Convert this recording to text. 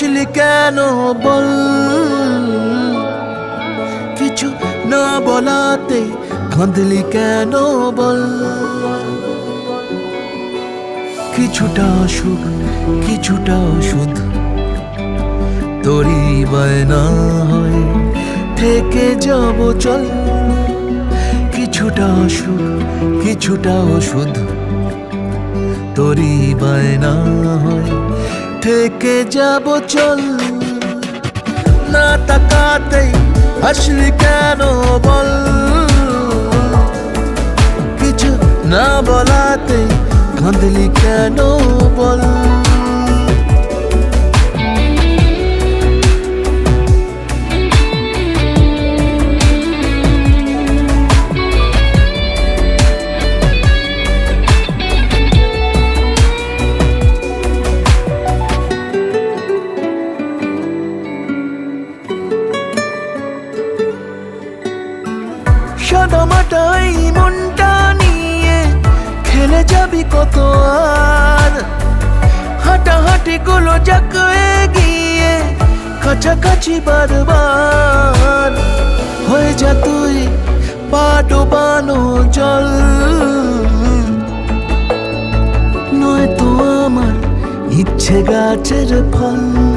হাসলি কেন বল? কিছু না বলাতে কাঁদলি কেন বল? কিছুটা সুখ, কিছুটা ওষুধ তোরই বায়না হয়, থেকে যাব চল। কিছুটা সুখ, কিছুটা ওষুধ তোরই বায়না হয়। থেকে যাব চল। না তাকাতেই আসলি কেন বল? কিছু না বলাতে কাঁদলি কেন বল? সাদামাটা এই মনটা নিয়ে খেলে যাবি কত আর। হাঁটাহাঁটি গুলো যাক গিয়ে কাছাকাছি বারবার। হয়ে যা তুই পা ডোবানো জল। নয় তো আমার ইচ্ছে গাছের ফল।